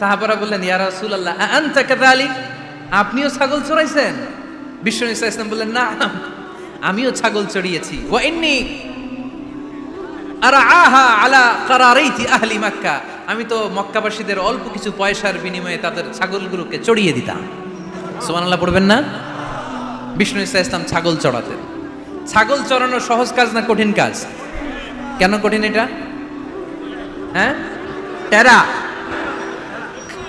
সাহাবারা বললেন, ইয়া রাসূলুল্লাহ আনতা কাযালিক? আপনিও ছাগল চড়াইছেন? বিষ্ণু ইসা বললেন, না, আমিও ছাগল চড়িয়েছি। ওয়া ইন্নী আরাআহা আলা কারারাইতি আহলি মক্কা। আমি তো মক্কাবাসীদের অল্প কিছু পয়সার বিনিময়ে তাদের ছাগলগুলোকে চড়িয়ে দিতাম। সুবহানাল্লাহ, পড়বেন না? বিষ্ণু ইসা ইসলাম ছাগল চড়াতেন। ছাগল চড়ানো সহজ কাজ না কঠিন কাজ? কেন কঠিন এটা? হ্যাঁ? টেরা।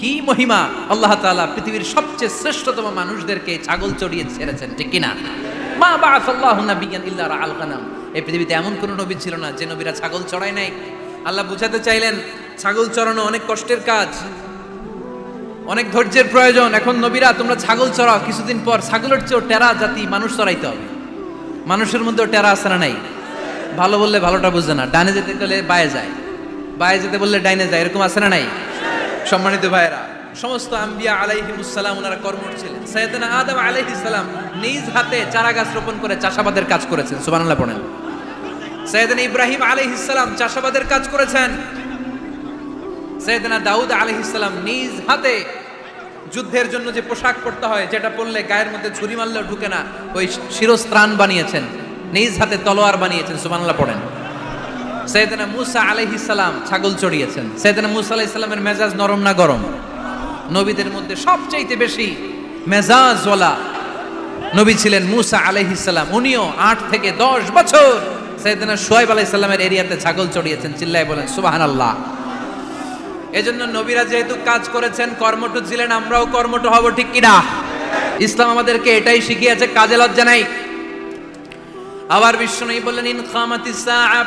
কি মহিমা? আল্লাহ তাআলা পৃথিবীর সবচেয়ে শ্রেষ্ঠতম মানুষদেরকে ছাগল চড়িয়ে ছেড়েছেন, ঠিক কি না মা বাআসাল্লাহু নাবিয়ান ইল্লা রাআল গানাম। এই পৃথিবীতে এমন কোনো নবী ছিল না যে নবীরা ছাগল চড়ায় নাই। আল্লাহ বুঝাতে চাইলেন, ছাগল চড়ানো অনেক কষ্টের কাজ, অনেক ধৈর্যের প্রয়োজন। এখন নবীরা, তোমরা ছাগল চড়াও, কিছুদিন পর ছাগলের চেয়েও টেরা জাতি মানুষ চড়াইতে হবে। মানুষের মধ্যেও টেরা আসে না নাই? ভালো বললে ভালোটা বুঝে না। ডানে যেতে গেলে বায়ে যায়। বায়ে যেতে বললে ডাইনে যায়, এরকম আসে না নাই? সম্মানিত ভাইয়েরা, সমস্ত আম্বিয়া আলাইহিমুসালাম ওনারা কর্মঠ ছিলেন। সৈয়দনা আদম আলাইহিস সালাম নিজ হাতে চারা গাছ রোপণ করে চাষাবাদের কাজ করেছেন, সুবহানাল্লাহ পড়েন। সৈয়দনা ইব্রাহিম আলাইহিস সালাম চাষাবাদের কাজ করেছেন। সৈয়দনা দাউদ আলাইহিস সালাম নিজ হাতে যুদ্ধের জন্য যে পোশাক পরতে হয়, যেটা পরলে গায়ের মধ্যে ছুরি মারলেও ঢুকে না, ওই শিরস্ত্রাণ বানিয়েছেন। নিজ হাতে তলোয়ার বানিয়েছেন, সুবহানাল্লাহ পড়েন। সৈয়দনা মুসা আলাইহিস সালাম ছাগল চড়িয়েছেন। সৈয়দনা মুসা সালামের মেজাজ নরম না গরম? নবীদের মধ্যে সবচাইতে বেশি মেজাজওয়ালা নবী ছিলেন মুসা আলাইহিস সালাম। উনিও আট থেকে দশ বছর সৈয়দনা সোহাইব সালামের এরিয়াতে ছাগল চড়িয়েছেন, চিল্লায় বলেন, সুবহানাল্লাহ। এজন্য নবীরা যেহেতু কাজ করেছেন কর্মঠ ছিলেন, আমরাও কর্মঠ হব, ঠিক কিনা? ইসলাম আমাদেরকে এটাই শিখিয়েছে, কাজে লজ্জা নাই। আবার বিষ্ণু বললেন, ইন খামাতিস সাআব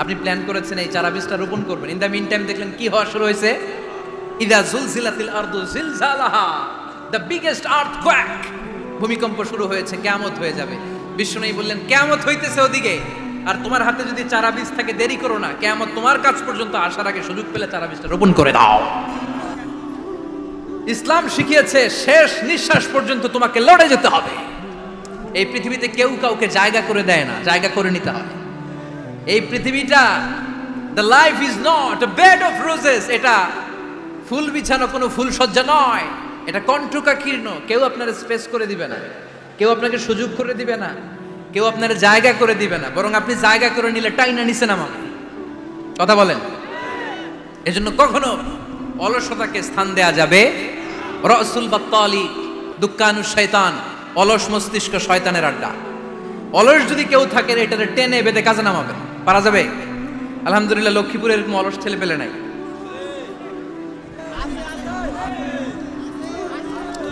আপনি প্ল্যান করেছেন এই চারা বীজটা রোপণ করবেন। ইন দ্য মিন টাইম দেখলেন কি হওয়া শুরু হয়েছে? ইদা জুলজিলাতিল আরদু জিলজালাহা। দ্য বিগেস্ট আর্থ কোয়াক ভূমিকম্প শুরু হয়েছে, কেয়ামত হয়ে যাবে। বিষ্ণুই বললেন, কেয়ামত হইতেছে ওদিকে। আর তোমার হাতে যদি চারা বীজ থাকে, দেরি করো না। কেয়ামত তোমার কাছ পর্যন্ত আসার আগে সুযোগ পেলে চারা বীজটা রোপণ করে দাও। ইসলাম শিখিয়েছে, শেষ নিঃশ্বাস পর্যন্ত তোমাকে লড়ে যেতে হবে। এই পৃথিবীতে কেউ কাউকে জায়গা করে দেয় না, জায়গা করে নিতে হয় এই পৃথিবীটা the life is not bed of roses এটা ফুল বিছানো কোনো ফুল সজ্জা নয়, এটা কণ্ঠকাকীর্ণ কেউ আপনার স্পেস করে দিবে না, কেউ আপনাকে সুযোগ করে দিবে না, কেউ আপনার জায়গা করে দিবে না, বরং আপনি জায়গা করে নিলে টাইনা নিচে নামাবে কথা বলেন। এজন্য কখনো অলসতাকে স্থান দেয়া যাবে। রসুল বাত্তালি দুঃখানু শয়তান, অলস মস্তিষ্ক শয়তানের আড্ডা। অলস যদি কেউ থাকে এটাতে টেনে বেঁধে কাজে নামাবে পারা যাবে? আলহামদুলিল্লাহ, লক্ষ্মীপুরে এরকম অলস ছেলে পেলে নাই।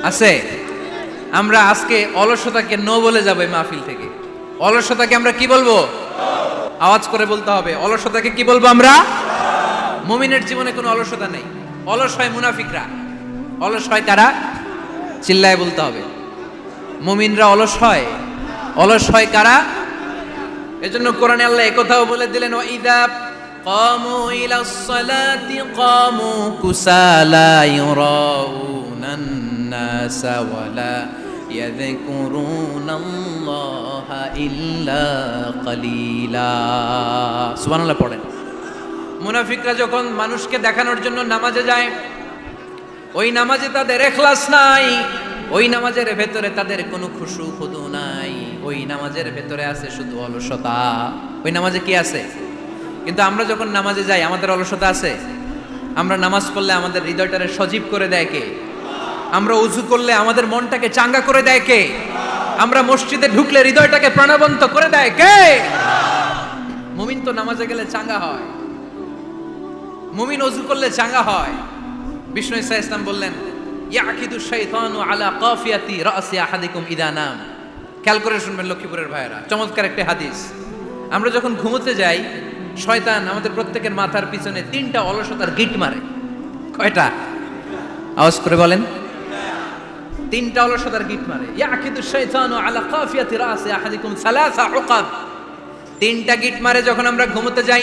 আছে। আমরা আজকে অলসতাকে নো বলে যাব মাহফিল থেকে। অলসতাকে আমরা কি বলব? আওয়াজ করে বলতে হবে। অলসতাকে কি বলব আমরা? মুমিনের জীবনে কোনো অলসতা নেই। অলস হয় মুনাফিকরা। অলস হয় কারা? চিল্লায় বলতে হবে। মুমিনরা অলস হয়। অলস হয় কারা? এজন্য কোরআনে আল্লাহ একথাও বলে দিলেন ওয়াইদা কামু ইলা সালাতি কামু কুসালা ইউরাউনান নাসা ওয়ালা يذكرون الله إلا قليلا সুবহানাল্লাহ পড়েন মুনাফিকরা যখন মানুষকে দেখানোর জন্য নামাজে যায় ওই নামাজে তাদের এখলাস নাই ওই নামাজের ভেতরে তাদের কোনো খুশু খুদু নাই। ওই নামাজের ভেতরে আছে শুধু অলসতা। ওই নামাজে কি আছে? কিন্তু আমরা যখন নামাজে যাই, আমাদের অলসতা আছে? আমরা নামাজ পড়লে আমাদের হৃদয়টারে সজীব করে দেয় কে? আমরা উজু করলে আমাদের মনটাকে চাঙ্গা করে দেয় কে? আমরা মসজিদে ঢুকলে হৃদয়টাকে প্রাণবন্ত করে দেয় কে? মুমিন তো নামাজে গেলে চাঙ্গা হয়। মুমিন অজু করলে চাঙ্গা হয়। বিষ্ণু ইসা ইসলাম বললেন ইয়াকিদু শাইতানু আলা কাফিয়াতি রাসি আহাদিকুম ইদা নাম। খেয়াল করে শুনবেন, লক্ষ্মীপুরের ভাইয়েরা। চমৎকার একটা হাদিস। আমরা যখন ঘুমোতে যাই, শয়তান আমাদের প্রত্যেকের মাথার পিছনে তিনটা অলসতার গিট মারে। কয়টা? আওয়াজ করে বলেন। তিনটা অলসতার গিট মারে। ইয়াকিদু শাইতানু আলা কাফিয়াতি রাসি আহাদিকুম সালাসা উকাব। তিনটা গিট মারে যখন আমরা ঘুমোতে যাই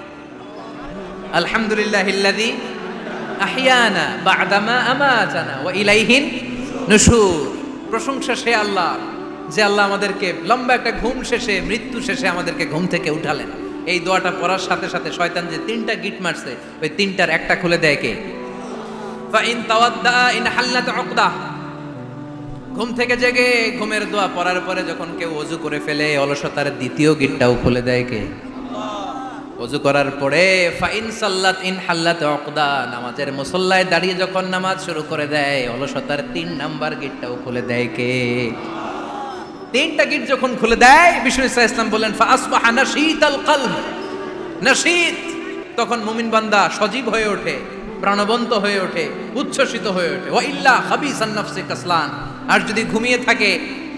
আলহামদুলিল্লাহ ইল্লাযী আহিয়ানা বা'দামা আমাতানা ওয়া ইলাইহিন নুশুর। প্রশংসা সে আল্লাহ, যে আল্লাহ আমাদেরকে লম্বা একটা ঘুম শেষে, মৃত্যু শেষে আমাদেরকে ঘুম থেকে উঠালেন। এই দোয়াটা পড়ার সাথে সাথে শয়তান যে তিনটা গিট মারছে, ওই তিনটার একটা খুলে দেয় কে? ইন ইন ঘুম থেকে জেগে ঘুমের দোয়া পড়ার পরে যখন কেউ অজু করে ফেলে, অলসতার দ্বিতীয় গিটটাও খুলে দেয় কে? অজু করার পরে, ফাইন সাল্লাত ইন হাল্লাত অকদা নামাজের মুসল্লায় দাঁড়িয়ে যখন নামাজ শুরু করে দেয়, অলসতার তিন নাম্বার গিটটাও খুলে দেয় কে? তিনটা গিট যখন খুলে দেয়, বিষ্ণু ইসা ইসলাম বললেন ফাসবাহা আল কলব। নাশীত। তখন মুমিন বান্দা সজীব হয়ে ওঠে, প্রাণবন্ত হয়ে ওঠে, উচ্ছ্বসিত হয়ে ওঠে। ওয়া ইল্লা খাবিসান নাফসি কাসলান। আর যদি ঘুমিয়ে থাকে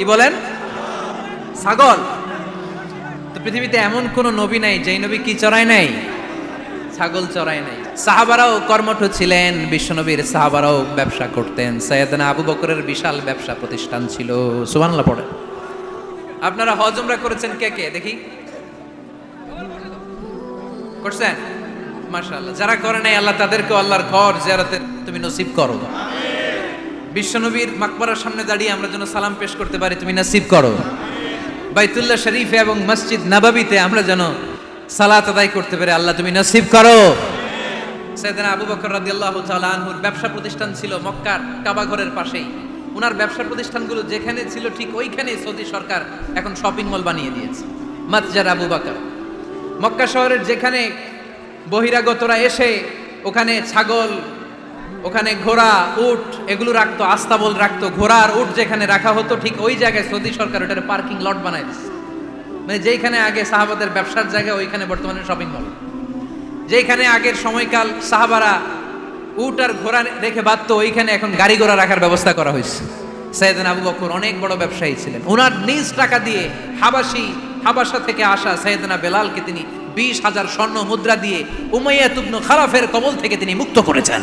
কি বলেন? ছাগল। তো পৃথিবীতে এমন কোন নবী নাই, যেই নবী কি চড়ায় নাই? ছাগল চড়ায় নাই। সাহাবারাও কর্মঠ ছিলেন, বিশ্বনবীর সাহাবারাও ব্যবসা করতেন। সৈয়দনা আবু বকরের বিশাল ব্যবসা প্রতিষ্ঠান ছিল। সুবহানাল্লাহ পড়ে আপনারা হজ উমরা করেছেন কে কে? দেখি। করছেন? মাশাআল্লাহ। যারা করে নাই, আল্লাহ তাদেরকে আল্লাহর ঘর জিয়ারতে তুমি নসিব করো। বিশ্বনবীর মাকবরার সামনে দাঁড়িয়ে আমরা যেন সালাম পেশ করতে পারি, তুমি নাসিব করো। বাইতুল্লাহ শরীফে এবং মসজিদ নাবাবিতে আমরা যেন সালাত আদায় করতে পারি, আল্লাহ তুমি নাসিব করো। সৈয়দনা আবু বকর রাদিয়াল্লাহু তাআলা আনহুর ব্যবসা প্রতিষ্ঠান ছিল মক্কার কাবা ঘরের পাশেই। ওনার ব্যবসা প্রতিষ্ঠানগুলো যেখানে ছিল ঠিক ওইখানেই সৌদি সরকার এখন শপিং মল বানিয়ে দিয়েছে, মাতজার আবু বকর। মক্কা শহরের যেখানে বহিরাগতরা এসে ওখানে ছাগল ওখানে ঘোড়া, উট, এগুলো রাখতো, আস্তাবল রাখতো। ঘোড়া আর উট যেখানে রাখা হতো, ঠিক ওই জায়গায় সৌদি সরকার ওটার পার্কিং লট বানাই দিচ্ছে মানে যেইখানে আগে সাহাবাদের ব্যবসার জায়গা, ওইখানে বর্তমানে শপিং মল যেখানে আগের সময়কাল সাহাবারা উট আর ঘোড়া রেখে বাঁধতো, ওইখানে এখন গাড়ি ঘোড়া রাখার ব্যবস্থা করা হয়েছে। সৈয়দিন আবু বকর অনেক বড় ব্যবসায়ী ছিলেন। ওনার নিজ টাকা দিয়ে হাবাসি, হাবাসা থেকে আসা সৈয়দনা বেলালকে তিনি বিশ হাজার স্বর্ণ মুদ্রা দিয়ে উমাইয়া তুবনু খারাফের কবল থেকে তিনি মুক্ত করেছেন।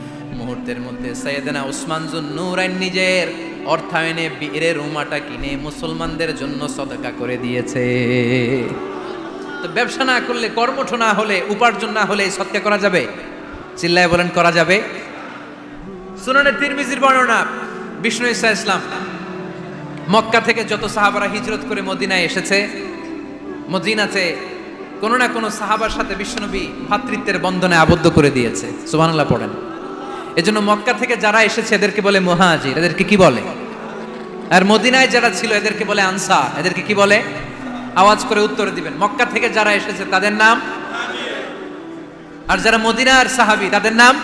মুহূর্তের মধ্যে সৈয়দনা উসমান জুন নুরাইন নিজের অর্থায়নে বীরের উমাটা কিনে মুসলমানদের জন্য সদকা করে দিয়েছে। তো ব্যবসা না করলে, কর্মঠ না হলে, উপার্জন না হলে সৎকা করা যাবে? চিল্লায় বলেন, করা যাবে? সুনানের তিরমিজির বর্ণনা, বিষ্ণু ইসা ইসলাম। মক্কা থেকে যত সাহাবারা হিজরত করে মদিনায় এসেছে, মদিনাতে কোনো না কোনো সাহাবার সাথে বিশ্বনবী ভাতৃত্বের বন্ধনে আবদ্ধ করে দিয়েছে। সুবহানাল্লাহ, পড়েন। এজন্য মক্কা থেকে যারা এসেছে, এদেরকে বলে মুহাজির, এদেরকে কি বলে? আর মদিনায় যারা ছিল, এদেরকে বলে আনসার, এদেরকে কি বলে? আওয়াজ করে উত্তর দিবেন। মক্কা থেকে যারা এসেছে, তাদের নাম? আর যারা মদিনার সাহাবি, তাদের নাম?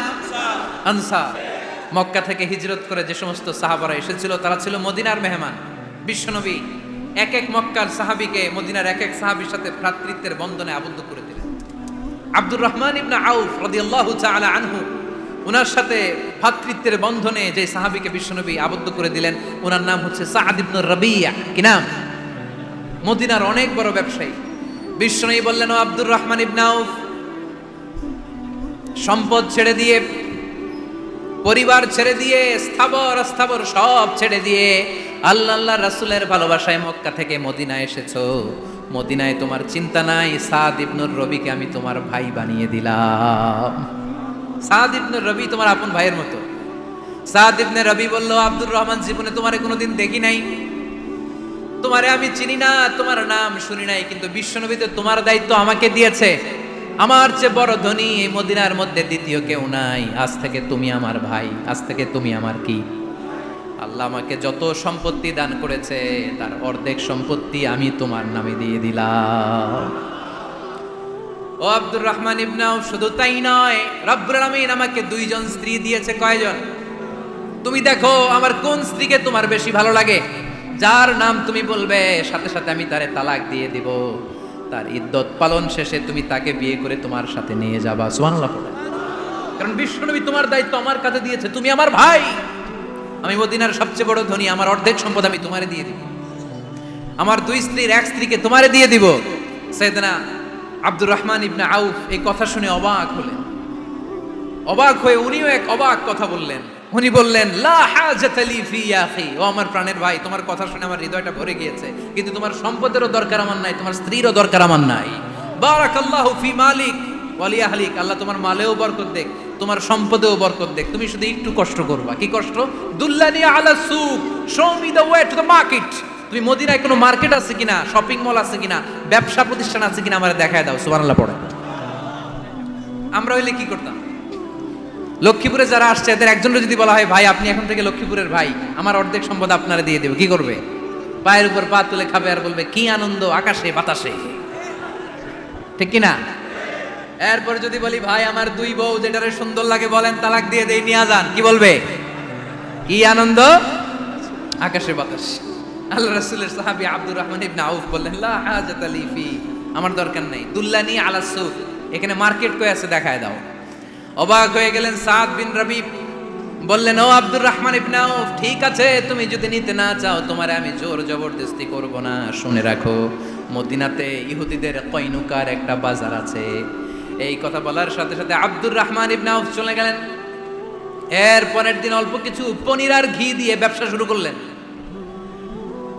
আনসার। মক্কা থেকে হিজরত করে যে সমস্ত সাহাবারা এসেছিল, তারা ছিল মদিনার মেহমান। বিশ্বনবী এক এক মক্কার সাহাবিকে মদিনার এক এক সাহাবির সাথে ভ্রাতৃত্বের বন্ধনে আবদ্ধ করে দিলেন। আব্দুর রহমান ইবনা আউফ রাদিয়াল্লাহু তাআলা আনহু ওনার সাথে ভ্রাতৃত্বের বন্ধনে যে সাহাবিকে বিশ্বনবী আবদ্ধ করে দিলেন ওনার নাম হচ্ছে সাআদ ইবনে রাবিয়া। কি নাম? মদিনার অনেক বড় ব্যবসায়ী। বিশ্বনবী বললেন আব্দুর রহমান ইবনে আউফ, সম্পদ ছেড়ে দিয়ে, পরিবার ছেড়ে দিয়ে, স্থাবর স্থাবর সব ছেড়ে দিয়ে, আল্লাহ আল্লাহ রাসূলের ভালোবাসায় মক্কা থেকে মদিনা এসেছ। মদিনায় তোমার চিন্তা নাই সাদ ইবনুর রবিকে আমি তোমার ভাই বানিয়ে দিলাম। সাদ ইবনুর রবি তোমার আপন ভাইয়ের মতো। সাদ ইবনে রবি বলল, আব্দুর রহমান জীবনে তোমারে কোনোদিন দেখি নাই। তোমারে আমি চিনি না, তোমার নাম শুনি নাই, কিন্তু বিশ্বনবীতে তোমার দায়িত্ব আমাকে দিয়েছে। আমার চেয়ে বড় ধনী এই মদিনার মধ্যে দ্বিতীয় কেউ নাই। আজ থেকে তুমি আমার ভাই, আজ থেকে তুমি আমার কি? আল্লাহ আমাকে যত সম্পত্তি দান করেছে, তার অর্ধেক সম্পত্তি আমি তোমার নামে দিয়ে দিলাম। ও আব্দুর রহমান ইবনাও শুধু তাই নয়, রব্বুল আলামিন আমাকে দুইজন স্ত্রী দিয়েছে, কয়জন? তুমি দেখো, আমার কোন স্ত্রীকে তোমার বেশি ভালো লাগে? যার নাম তুমি বলবে, সাথে সাথে আমি তারে তালাক দিয়ে দিব। তার ইদ্যত পালন শেষে তুমি তাকে বিয়ে করে তোমার সাথে নিয়ে যাবা। সুবহানাল্লাহ কারণ বিশ্বনবী তোমার দায়িত্ব আমার কাছে দিয়েছে, তুমি আমার ভাই। আমি মদিনার সবচেয়ে বড় ধনী, আমার অর্ধেক সম্পদ আমি তোমারে দিয়ে দিব। আমার দুই স্ত্রীর এক স্ত্রীকে তোমারে দিয়ে দিব। সৈয়দনা আব্দুর রহমান ইবনে আউফ এই কথা শুনে অবাক হলেন। অবাক হয়ে উনিও এক অবাক কথা বললেন। উনি বললেন ও আমার প্রাণের ভাই, তোমার কথা শুনে আমার হৃদয়টা ভরে গিয়েছে। কিন্তু তোমার সম্পদেরও দরকার আমার নাই, তোমার স্ত্রীরও দরকার আমার নাই। বারাকাল্লাহু ফি মালিক ওয়ালি আহলিক। আল্লাহ তোমার মালেও বরকত দেখ, তোমার সম্পদেও বরকত দেখ। তুমি শুধু একটু কষ্ট করবা। কি কষ্ট? দুল্লানি আলা সুক। Show me the way to the market তুমি মদিনায় কোনো মার্কেট আছে কিনা, শপিং মল আছে কিনা, ব্যবসা প্রতিষ্ঠান আছে কিনা আমার দেখায় দাও, সুবহানাল্লাহ পড়ে। আমরা হইলে কি করতাম? লক্ষ্মীপুরে যারা আসছে, এদের একজনের যদি বলা হয়, ভাই, আপনি এখন থেকে লক্ষ্মীপুরের ভাই, আমার অর্ধেক সম্পদ আপনারা দিয়ে দেবে। কি করবে? পায়ের উপর পা তুলে খাবে আর বলবে, কি আনন্দ, আকাশে, বাতাসে। ঠিক কি না এরপর যদি বলি, ভাই, আমার দুই বউ, যেটারে সুন্দর লাগে, বলেন, তালাক দিয়ে দেই, নিয়ে যান। কি বলবে? কি আনন্দ? আকাশে, বাতাস। আল্লাহ রাসূলের সাহাবী আব্দুর রহমান ইবনে আউফ বললেন, লা হাজাত আলি আমার দরকার নেই। দুল্লানি আলা সুক এখানে মার্কেট কই আছে দেখায় দাও। অবাক হয়ে গেলেন সাদ বিন রবি। বললেন, ও আব্দুর রহমান ইবনে আউফ, ঠিক আছে, তুমি যদি নিতে না চাও, তোমারে আমি জোর জবরদস্তি করব না। শুনে রাখো, মদিনাতে ইহুদিদের কইনুকার একটা বাজার আছে। এই কথা বলার সাথে সাথে আব্দুর রহমান ইবনে আউফ চলে গেলেন। এর পরের দিন অল্প কিছু পনির আর ঘি দিয়ে ব্যবসা শুরু করলেন।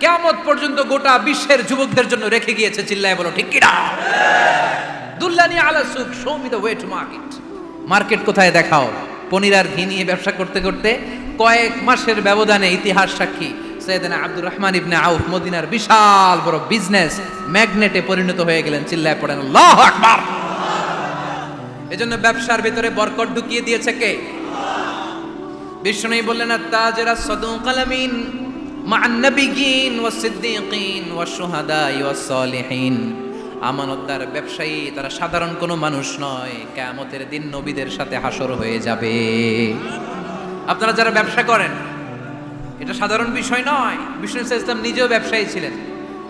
কেমন পর্যন্ত গোটা বিশ্বের যুবকদের জন্য রেখে গিয়েছে, চিল্লায় বলো, ঠিক কিনা? দুল্লানি আলা সুক show me the way to market market কোথায় দেখাও? পনির আর ঘি নিয়ে ব্যবসা করতে করতে কয়েক মাসের ব্যবধানে ইতিহাস সাক্ষী। সৈয়দনা আব্দুর রহমান ইবনে আউফ, মদিনার বিশাল বড় বিজনেস ম্যাগনেটে পরিণত হয়ে গেলেন, চিল্লায় পড়েন, আল্লাহু আকবার! এজন্য ব্যবসার ভিতরে বরকত ঢুকিয়ে দিয়েছে কে? বিষ্ণু বললেন তাজেরা সদুক আলামিন সিদ্দিকিন ওয়া শুহাদা ওয়া সালিহিন। আমানতদার ব্যবসায়ী, তারা সাধারণ কোনো মানুষ নয়। কিয়ামতের দিন নবীদের সাথে হাসর হয়ে যাবে। আপনারা যারা ব্যবসা করেন, এটা সাধারণ বিষয় নয়। বিষ্ণু ইসলাম নিজেও ব্যবসায়ী ছিলেন।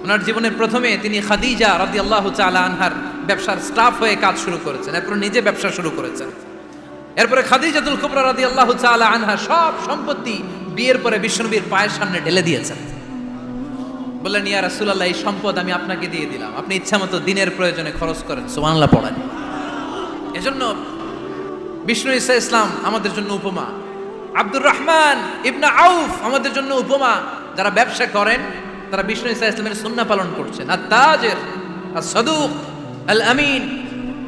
ওনার জীবনের প্রথমে তিনি খাদিজা রাদি আল্লাহ চালা আনহার ব্যবসার স্টাফ হয়ে কাজ শুরু করেছেন। এরপর নিজে ব্যবসা শুরু করেছেন। এরপরে খাদিজাতুল কুবরা রাদি আল্লাহ চালা আনহা সব সম্পত্তি বিয়ের পরে বিষ্ণুবীর পায়ের সামনে ঢেলে দিয়েছেন। বললেন, ইয়া রাসূলুল্লাহ, এই সম্পদ আমি আপনাকে দিয়ে দিলাম। আপনি ইচ্ছা মতো দিনের প্রয়োজনে খরচ করেন, সুবহানাল্লাহ পড়েন। এজন্য বিষ্ণু ইসা ইসলাম আমাদের জন্য উপমা। আব্দুর রহমান ইবনা আউফ আমাদের জন্য উপমা। যারা ব্যবসা করেন, তারা বিষ্ণু ইসা ইসলামের সুন্নাহ পালন করছেন। আর তাজের, আর সদুক, আল আমিন।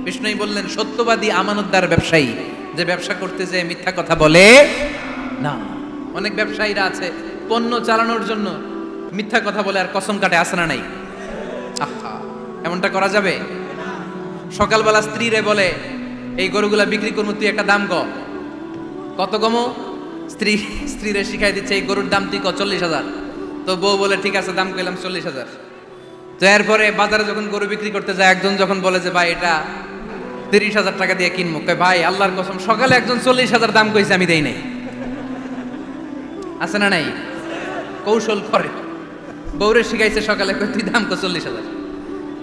বিষ্ণুই বললেন, সত্যবাদী আমানতদার ব্যবসায়ী, যে ব্যবসা করতে যে মিথ্যা কথা বলে না। অনেক ব্যবসায়ীরা আছে, পণ্য চালানোর জন্য মিথ্যা কথা বলে আর কসম কাটে আসে না নাই? আহা, এমনটা করা যাবে? সকালবেলা স্ত্রীরে বলে, এই গরুগুলা বিক্রি করব তুই একটা দাম ক। কত কমো স্ত্রী, স্ত্রীরে শিখাই দিচ্ছে, এই গরুর দাম তুই ক, চল্লিশ হাজার। তো বউ বলে, ঠিক আছে, দাম কইলাম চল্লিশ হাজার। তো এরপরে বাজারে যখন গরু বিক্রি করতে যায়, একজন যখন বলে যে, ভাই, এটা তিরিশ হাজার টাকা দিয়ে কিনবো ভাই, আল্লাহর কসম, সকালে একজন চল্লিশ হাজার দাম কইছে, আমি দেই নাই। আছে না নাই? কৌশল করে। বউরে শিখাইছে সকালে তুই দাম কর চল্লিশ হাজার।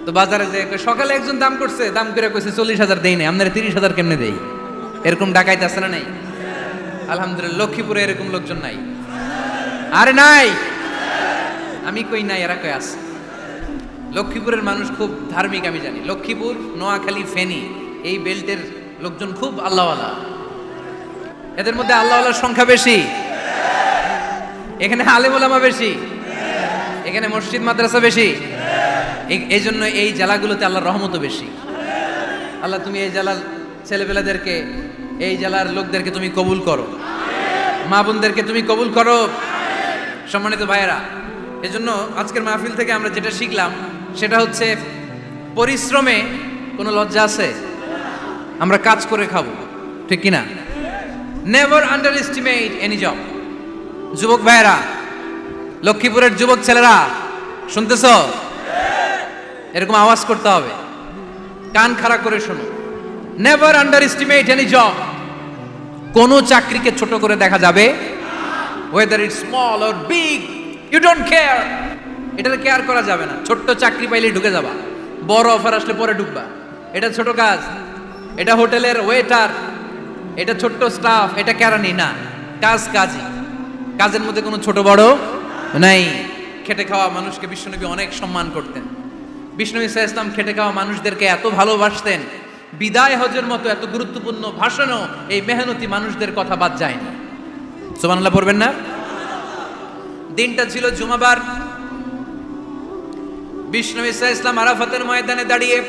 তো বাজারে যে সকালে একজন দাম করছে, দাম করে কইছে চল্লিশ হাজার দেই নাই, আপনারা তিরিশ হাজার কেমনে দেই? এরকম ডাকাইতে আছে না নাই? আলহামদুলিল্লাহ, লক্ষ্মীপুরে এরকম লোকজন নাই। আরে নাই! আমি কই নাই, এরা কই আছে? লক্ষ্মীপুরের মানুষ খুব ধার্মিক, আমি জানি। লক্ষ্মীপুর, নোয়াখালী, ফেনী, এই বেল্টের লোকজন খুব আল্লাহওয়ালা। এদের মধ্যে আল্লাহওয়ালার সংখ্যা বেশি। এখানে আলেম ওলামা বেশি। এখানে মসজিদ, মাদ্রাসা বেশি। এই- জন্য এই জেলাগুলোতে আল্লাহর রহমতও বেশি। আল্লাহ তুমি এই জেলার ছেলেপেলাদেরকে, এই জেলার লোকদেরকে তুমি কবুল করো। মা বোনদেরকে তুমি কবুল করো। সম্মানিত ভাইয়েরা, এজন্য আজকের মাহফিল থেকে আমরা যেটা শিখলাম, সেটা হচ্ছে পরিশ্রমে কোনো লজ্জা আছে? আমরা কাজ করে খাব, ঠিক কিনা? Never underestimate any job যুবক ভাইয়েরা, লক্ষ্মীপুরের যুবক ছেলেরা, শুনতেছ? এরকম আওয়াজ করতে হবে। কান খাড়া করে শোনো। Never underestimate any job কোনো চাকরিকে ছোট করে দেখা যাবে? Whether it small or big you don't care এটা কেয়ার করা যাবে না। ছোট্ট চাকরি পাইলে ঢুকে যাবা। বড় অফার আসলে পরে ঢুকবা। এটা ছোট কাজ। এটা হোটেলের ওয়েটার এটা ছোট্ট স্টাফ এটা কেরানি। না, কাজ কাজই। কাজের মধ্যে কোনো ছোট বড় নাই। খেটে খাওয়া মানুষকে বিশ্বনবী অনেক সম্মান করতেন। বিষ্ণু ইসা ইসলাম খেটে খাওয়া মানুষদেরকে এত ভালোবাসতেন। বিদায় হজের মতো এত গুরুত্বপূর্ণ ভাষণও এই মেহনতি মানুষদের কথা বাদ যায়নি। সুবহানাল্লাহ পড়বেন না? দিনটা ছিল জুমাবার। বিষ্ণু ইসা ইসলাম আরাফাতের ময়দানে দাঁড়িয়ে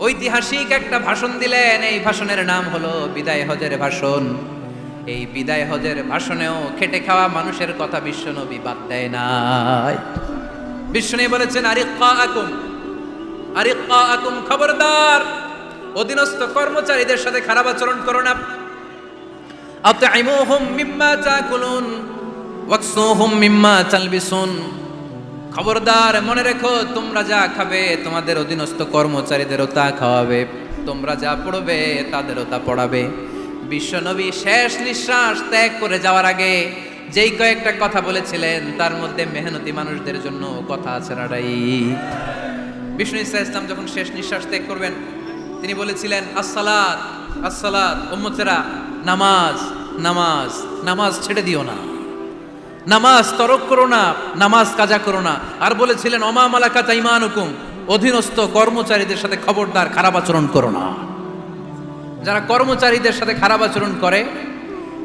ঐতিহাসিক একটা ভাষণ দিলেন। এই ভাষণের নাম হলো বিদায় হজের ভাষণ। এই বিদায় হজের ভাষণেও খেটে খাওয়া মানুষের কথা বিশ্বনবী বাদ দেয় নাই। বিষ্ণু বলেছেন আরিক্কা আকুম আরিক্কা আকুম খবরদার। অধীনস্থ কর্মচারীদের সাথে খারাপ আচরণ করো না। আতঈমুহুম মিম্মা তাকুলুন, ওয়াকসুহুম মিম্মা তালবিসুন। খবরদার, মনে রেখো, তোমরা যা খাবে, তোমাদের অধীনস্থ কর্মচারীদেরও তা খাওয়াবে। তোমরা যা পড়বে, তাদেরও তা পড়াবে। বিশ্বনবী শেষ নিঃশ্বাস ত্যাগ করে যাওয়ার আগে যেই কয়েকটা কথা বলেছিলেন, তার মধ্যে মেহনতি মানুষদের জন্য কথা আছে নাড়াই বিষ্ণু ইসা ইসলাম যখন শেষ নিঃশ্বাস ত্যাগ করবেন, তিনি বলেছিলেন, আসসালাত আসসালাত, উম্মতেরা, নামাজ নামাজ নামাজ ছেড়ে দিও না। নামাজ তরক করো না, নামাজ কাজা করো না। আর বলেছিলেন, অমা মালাকা তাইমান হুকুম অধীনস্থ কর্মচারীদের সাথে খবরদার, খারাপ আচরণ করো না। যারা কর্মচারীদের সাথে খারাপ আচরণ করে,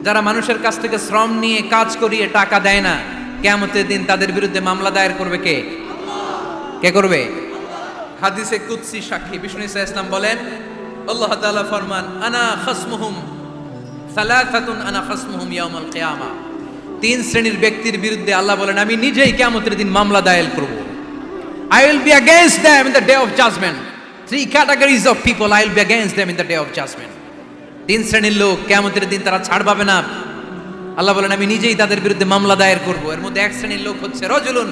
যারা মানুষের কাছ থেকে শ্রম নিয়ে কাজ করিয়ে টাকা দেয় না কেমতের দিন তাদের বিরুদ্ধে মামলা দায়ের করবে কে? কে করবে? হাদিসে কুৎসি সাক্ষী, বিষ্ণু ইসা ইসলাম বলেন, আল্লাহ তালা ফরমান, আনা খাসমুহুম, সালাসাতুন আনা খাসমুহুম ইয়াউমাল কিয়ামা। তিন শ্রেণির ব্যক্তির বিরুদ্ধে আল্লাহ বলেন, আমি নিজেই কিয়ামতের দিন মামলা দায়ের করব। I will be against them in the day of judgement three categories of people I will be against them in the day of judgement তিন শ্রেণির লোক কেমতের দিন তারা ছাড় পাবে না। আল্লাহ বলেন, আমি নিজেই তাদের বিরুদ্ধে মামলা দায়ের করব। এর মধ্যে এক শ্রেণির লোক হচ্ছে রজুলুন।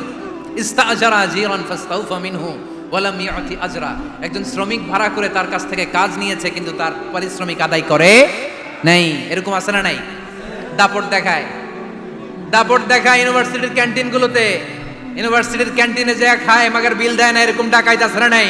ইস্তাজারা জিরান ফাস্তাউফা মিনহু ওয়ালাম ইয়াতি আজরা। একজন শ্রমিক ভাড়া করে তার কাছ থেকে কাজ নিয়েছে, কিন্তু তার পারিশ্রমিক আদায় করে নাই। এরকম আছে না নাই? দাপট দেখায়। দাপট দেখায় ইউনিভার্সিটির ক্যান্টিনগুলোতে। ইউনিভার্সিটির ক্যান্টিনে যে খায় মাগার বিল দেয় না এরকম ডাকাইত আছে নাই।